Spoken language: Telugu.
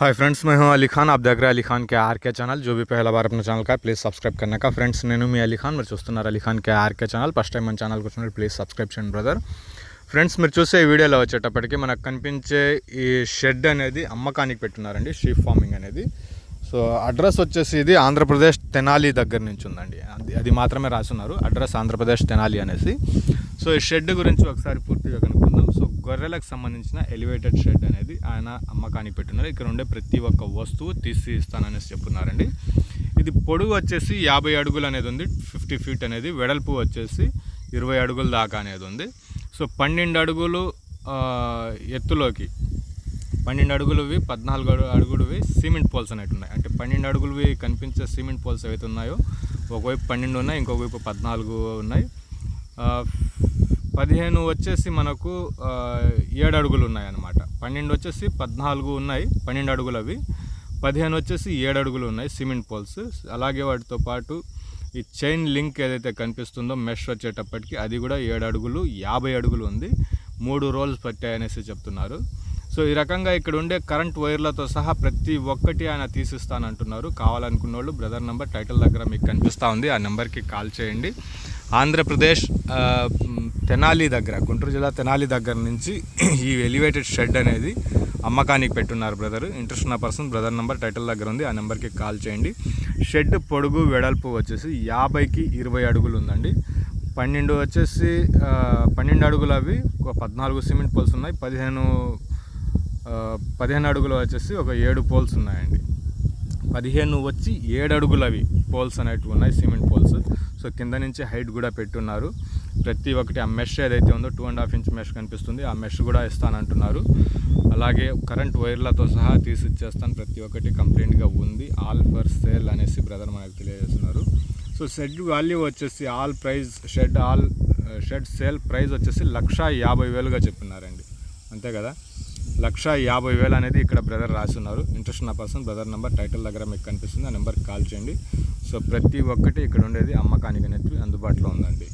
हाय फ्रेंड्स मैं हूं अली खान आप देख रहे हैं अली खान के आर के ఛానల్ जो भी पहला बार अपना ఛానల్ का ప్లీజ్ సబ్స్క్రైబ్ करने का ఫ్రెండ్స్ నేను మీ అలీ ఖాన్ మీరు చూస్తున్నారు Ali Khan K RK channel first time మన ఛానల్కి వచ్చినప్పుడు ప్లీజ్ సబ్స్క్రైబ్ చేయండి బ్రదర్ ఫ్రెండ్స్ మీరు చూసే ఈ వీడియోలో వచ్చేటప్పటికి మనకు కనిపించే ఈ షెడ్ అనేది అమ్మకానికి పెట్టున్నారండి షీప్ ఫార్మింగ్ అనేది సో అడ్రస్ వచ్చేసి ఇది ఆంధ్రప్రదేశ్ తెనాలి దగ్గర నుంచి ఉందండి అది అది మాత్రమే రాసున్నారు అడ్రస్ ఆంధ్రప్రదేశ్ తెనాలి అనేసి సో ఈ షెడ్ గురించి ఒకసారి పూర్తిగా కనుక్కుందాం సో గొర్రెలకు సంబంధించిన ఎలివేటెడ్ షెడ్ అనేది ఆయన అమ్మకానికి పెట్టున్నారు. ఇక్కడ ఉండే ప్రతి ఒక్క వస్తువు తీసి ఇస్తాననేసి చెప్తున్నారండి ఇది పొడుగు వచ్చేసి యాభై అడుగులు అనేది ఉంది. ఫిఫ్టీ ఫీట్ అనేది వెడల్పు వచ్చేసి ఇరవై అడుగుల దాకా అనేది ఉంది. సో పన్నెండు అడుగులు ఎత్తులోకి పన్నెండు అడుగులవి పద్నాలుగు అడు- అడుగులవి సిమెంట్ పోల్స్ అనేవి ఉన్నాయి. అంటే పన్నెండు అడుగులవి కనిపించే సిమెంట్ పోల్స్ ఏవైతే ఉన్నాయో ఒకవైపు పన్నెండు ఉన్నాయి ఇంకొక వైపు పద్నాలుగు ఉన్నాయి. పదిహేను వచ్చేసి మనకు ఏడు అడుగులు ఉన్నాయి అన్నమాట పన్నెండు వచ్చేసి పద్నాలుగు ఉన్నాయి పన్నెండు అడుగులవి. పదిహేను వచ్చేసి ఏడు అడుగులు ఉన్నాయి సిమెంట్ పోల్స్. అలాగే వాటితో పాటు ఈ చైన్ లింక్ ఏదైతే కనిపిస్తుందో మెష్ వచ్చేటప్పటికి అది కూడా ఏడు అడుగులు యాభై అడుగులు ఉంది. మూడు రోల్స్ పట్టాయనేసి చెప్తున్నారు. సో ఈ రకంగా ఇక్కడ ఉండే కరెంట్ వైర్లతో సహా ప్రతి ఒక్కటి ఆయన తీసిస్తానంటున్నారు. కావాలనుకున్న వాళ్ళు బ్రదర్ నెంబర్ టైటిల్ దగ్గర మీకు కనిపిస్తూ ఉంది. ఆ నెంబర్కి కాల్ చేయండి. ఆంధ్రప్రదేశ్ తెనాలి దగ్గర గుంటూరు జిల్లా తెనాలి దగ్గర నుంచి ఈ ఎలివేటెడ్ షెడ్ అనేది అమ్మకానికి పెట్టున్నారు బ్రదర్ ఇంట్రెస్ట్ ఉన్న పర్సన్ బ్రదర్ నెంబర్ టైటిల్ దగ్గర ఉంది ఆ నెంబర్కి కాల్ చేయండి. షెడ్ పొడుగు వెడల్పు వచ్చేసి యాభైకి ఇరవై అడుగులు ఉందండి. పన్నెండు వచ్చేసి పన్నెండు అడుగులు అవి ఒక పద్నాలుగు సిమెంట్ పోల్స్ ఉన్నాయి. పదిహేను పదిహేను అడుగులు వచ్చేసి ఒక ఏడు పోల్స్ ఉన్నాయండి. పదిహేను వచ్చి ఏడు అడుగులవి పోల్స్ అనేటివి ఉన్నాయి సిమెంట్ పోల్స్. సో కింద నుంచి హైట్ కూడా పెట్టున్నారు. ప్రతి ఒక్కటి ఆ మెష్ ఏదైతే ఉందో two and half inch mesh కనిపిస్తుంది. ఆ మెష్ కూడా ఇస్తానంటున్నారు. అలాగే కరెంట్ వైర్లతో సహా తీసి ఇచ్చేస్తాను ప్రతి ఒక్కటి కంప్లీట్గా ఉంది. ఆల్ ఫర్ సేల్ అనేసి బ్రదర్ మనకు తెలియజేస్తున్నారు. సో షెడ్ వాల్యూ వచ్చేసి all prize shed all shed sale price వచ్చేసి లక్ష యాభై వేలుగా చెప్పినారండి. అంతే కదా? లక్ష యాభై వేలు అనేది ఇక్కడ బ్రదర్ రాస్తున్నారు ఇంట్రెస్ట్ ఉన్న పర్సన్ బ్రదర్ నెంబర్ టైటిల్ దగ్గర మీకు కనిపిస్తుంది ఆ నెంబర్కి కాల్ చేయండి. సో ప్రతి ఒక్కటి ఇక్కడ ఉండేది అమ్మకానికి అనేది అందుబాటులో ఉందండి.